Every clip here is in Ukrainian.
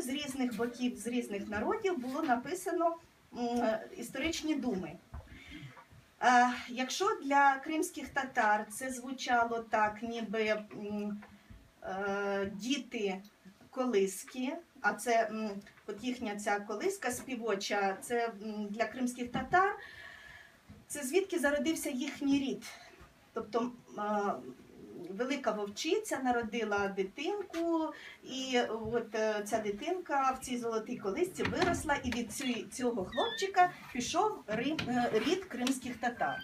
з різних боків, з різних народів було написано історичні думи. Е, Якщо для кримських татар це звучало так, ніби е, діти колиски, а це от їхня ця колиска співоча, це для кримських татар, це звідки зародився їхній рід. Тобто е, велика вовчиця народила дитинку, і от е, ця дитинка в цій золотій колисці виросла, і від цього хлопчика пішов е, рід кримських татар.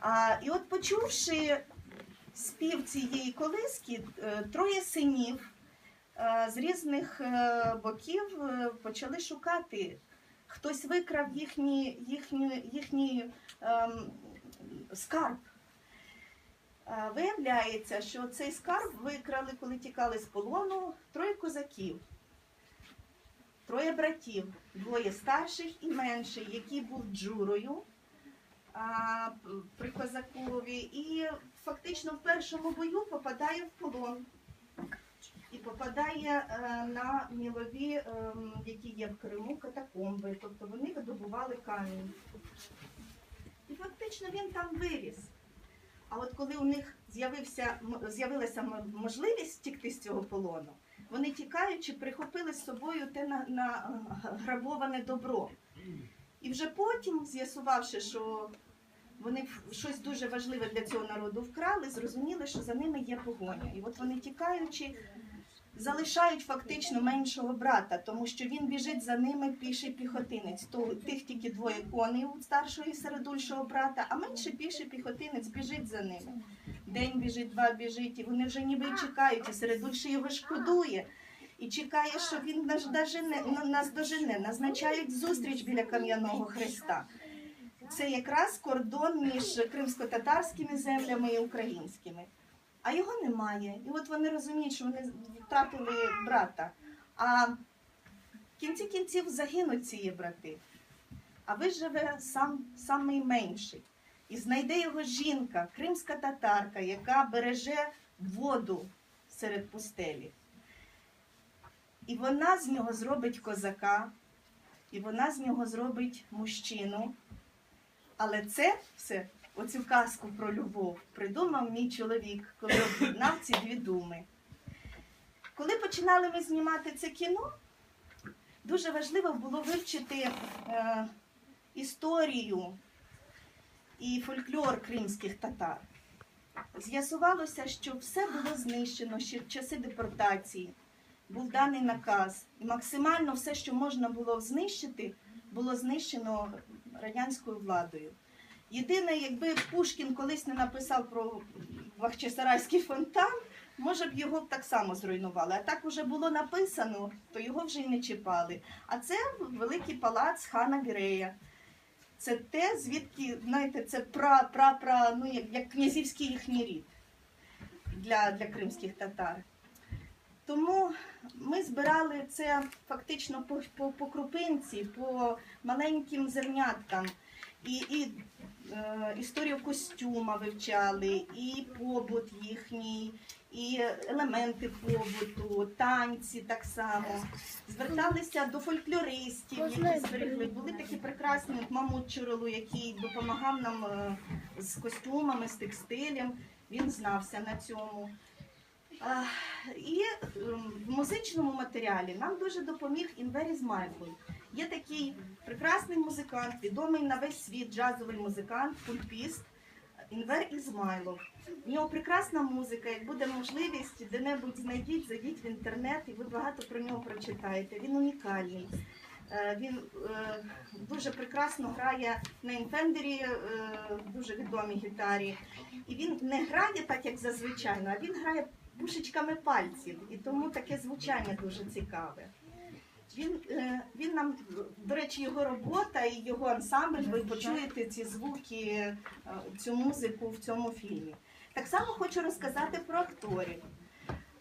А, і от почувши спів цієї колиски, е, троє синів з різних боків почали шукати. Хтось викрав їхній, їхній, їхній ем, скарб. Е, Виявляється, що цей скарб викрали, коли тікали з полону, троє козаків, троє братів, двоє старших і менший, який був джурою при козакові, і фактично в першому бою попадає в полон. І попадає е, на мілові, ем, які є в Криму, катакомби. Тобто вони видобували камінь. І фактично він там виріс. А от коли у них з'явився, з'явилася можливість втікти з цього полону, вони тікаючи, прихопили з собою те на е, грабоване добро. І вже потім, з'ясувавши, що вони щось дуже важливе для цього народу вкрали, зрозуміли, що за ними є погоня. І от вони тікаючи, залишають фактично меншого брата, тому що він біжить за ними піший піхотинець. То тих тільки двоє коней у старшого і середульшого брата, а менший піший піхотинець біжить за ними. День біжить, два біжить, і вони вже ніби чекають, і середульший його шкодує. І чекає, що він нас дожене, на- нас дожене, назначають зустріч біля кам'яного хреста. Це якраз кордон між кримсько-татарськими землями і українськими. А його немає. І от вони розуміють, що вони втратили брата. А в кінці кінців загинуть ці брати. А виживе сам самий менший. І знайде його жінка, кримська татарка, яка береже воду серед пустелі. І вона з нього зробить козака, і вона з нього зробить мужчину. Але це все, оцю казку про любов, придумав мій чоловік, коли об'єднав ці дві думи. Коли починали ми знімати це кіно, дуже важливо було вивчити е, історію і фольклор кримських татар. З'ясувалося, що все було знищено ще в часи депортації. Був даний наказ. І максимально все, що можна було знищити, було знищено радянською владою. Єдине, якби Пушкін колись не написав про Бахчисарайський фонтан, може б його так само зруйнували. А так вже було написано, то його вже й не чіпали. А це великий палац хана Гірея. Це те, звідки, знаєте, це пра, пра, пра, ну, як, як князівський їхній рід для, для кримських татар. Тому ми збирали це фактично по, по, по крупинці, по маленьким зерняткам. І, і е, історію костюма вивчали, і побут їхній, і елементи побуту, танці так само. Зверталися до фольклористів, які зберегли. Були такі прекрасні от Мамут Чурилу, який допомагав нам е, з костюмами, з текстилем. Він знався на цьому. А, І ем, в музичному матеріалі нам дуже допоміг Інвер Ізмайлов. Є такий прекрасний музикант, відомий на весь світ джазовий музикант, пульпіст Інвер Ізмайлов. У нього прекрасна музика. Як буде можливість, де-небудь знайдіть, зайдіть в інтернет, і ви багато про нього прочитаєте. Він унікальний. Е, Він е, дуже прекрасно грає на інфендері, е, дуже відомій гітарі. І він не грає так, як зазвичай, а він грає пушечками пальців, і тому таке звучання дуже цікаве. Нам, до речі, його робота і його ансамбль, ви почуєте ці звуки, е, цю музику в цьому фільмі. Так само хочу розказати про акторів.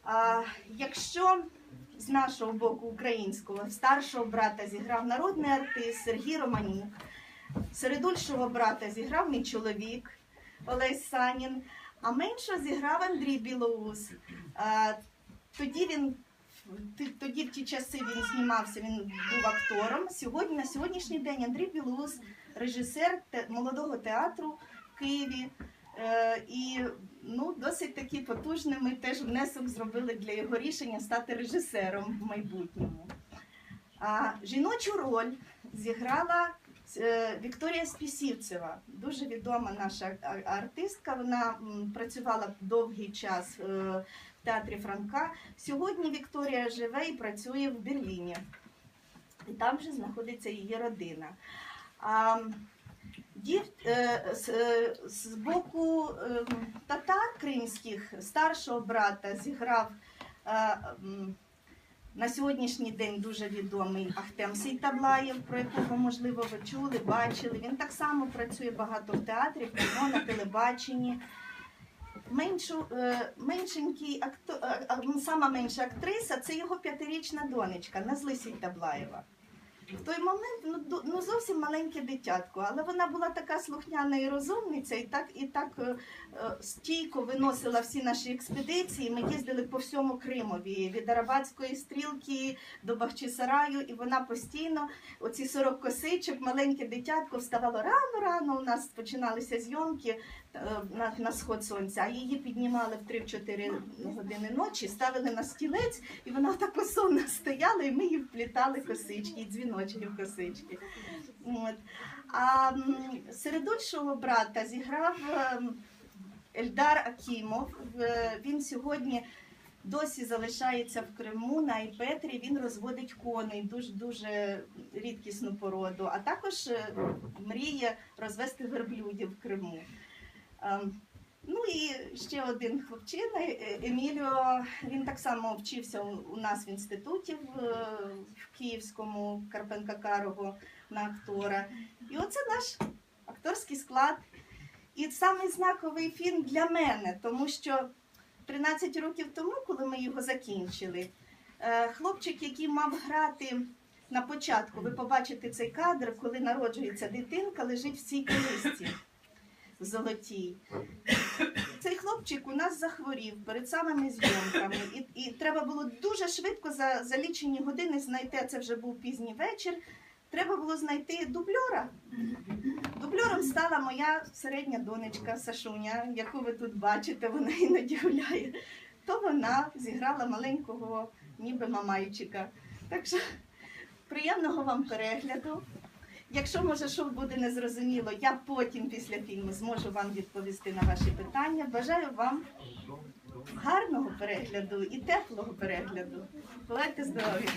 А, якщо з нашого боку українського старшого брата зіграв народний артист Сергій Романюк, середульшого брата зіграв мій чоловік Олесь Санін, а меншого зіграв Андрій Білоус. А, тоді він тоді в ті часи він знімався, він був актором. Сьогодні, на сьогоднішній день Андрій Білоус, режисер молодого театру в Києві. Е, і ну, досить таки потужний ми теж внесок зробили для його рішення стати режисером в майбутньому. А жіночу роль зіграла е, Вікторія Спісівцева, дуже відома наша артистка. Вона працювала довгий час е, театрі Франка. Сьогодні Вікторія живе і працює в Берліні. І там вже знаходиться її родина. А, дів, е, з, е, з боку е, татар кримських старшого брата зіграв е, на сьогоднішній день дуже відомий Ахтем Сейтаблаєв, про якого, можливо, ви чули, бачили. Він так само працює багато в театрі, в кіно, на телебаченні. Меншу, е, меншенький акто, а, а, сама менша актриса це його п'ятирічна донечка Назли Сейтаблаєва. В той момент ну, ну зовсім маленьке дитятко, але вона була така слухняна і розумниця, і так, і так е, е, стійко виносила всі наші експедиції. Ми їздили по всьому Кримові від Арабатської стрілки до Бахчисараю, і вона постійно, оці 40 косичок, маленьке дитятко вставало рано-рано. У нас починалися зйомки е, на, на сход сонця, а її піднімали в 3-4 години ночі, ставили на стілець, і вона так сонно стояла, і ми їй вплітали косички, і дзвіночки в косички. От. А середульшого брата зіграв ем, Ельдар Акімов. Він сьогодні досі залишається в Криму на Айпетрі. Він розводить коней, дуже дуже рідкісну породу, а також е, мріє розвести верблюдів в Криму. Ну і ще один хлопчина е, Еміліо. Він так само вчився у нас в інституті в, е, Київському Карпенка Карого на актора. І оце наш акторський склад. І самий знаковий фільм для мене, тому що 13 років тому, коли ми його закінчили, е, хлопчик, який мав грати на початку, ви побачите цей кадр, коли народжується дитинка, лежить в цій колисці золотій. Цей хлопчик у нас захворів перед самими зйомками, і, і треба було дуже швидко за, за лічені години знайти, це вже був пізній вечір. Треба було знайти дубльора. Дубльором стала моя середня донечка Сашуня, яку ви тут бачите, вона іноді гуляє. То вона зіграла маленького, ніби мамайчика. Так що приємного вам перегляду. Якщо може що буде незрозуміло, я потім після фільму зможу вам відповісти на ваші питання. Бажаю вам гарного перегляду і теплого перегляду. Бувайте здорові!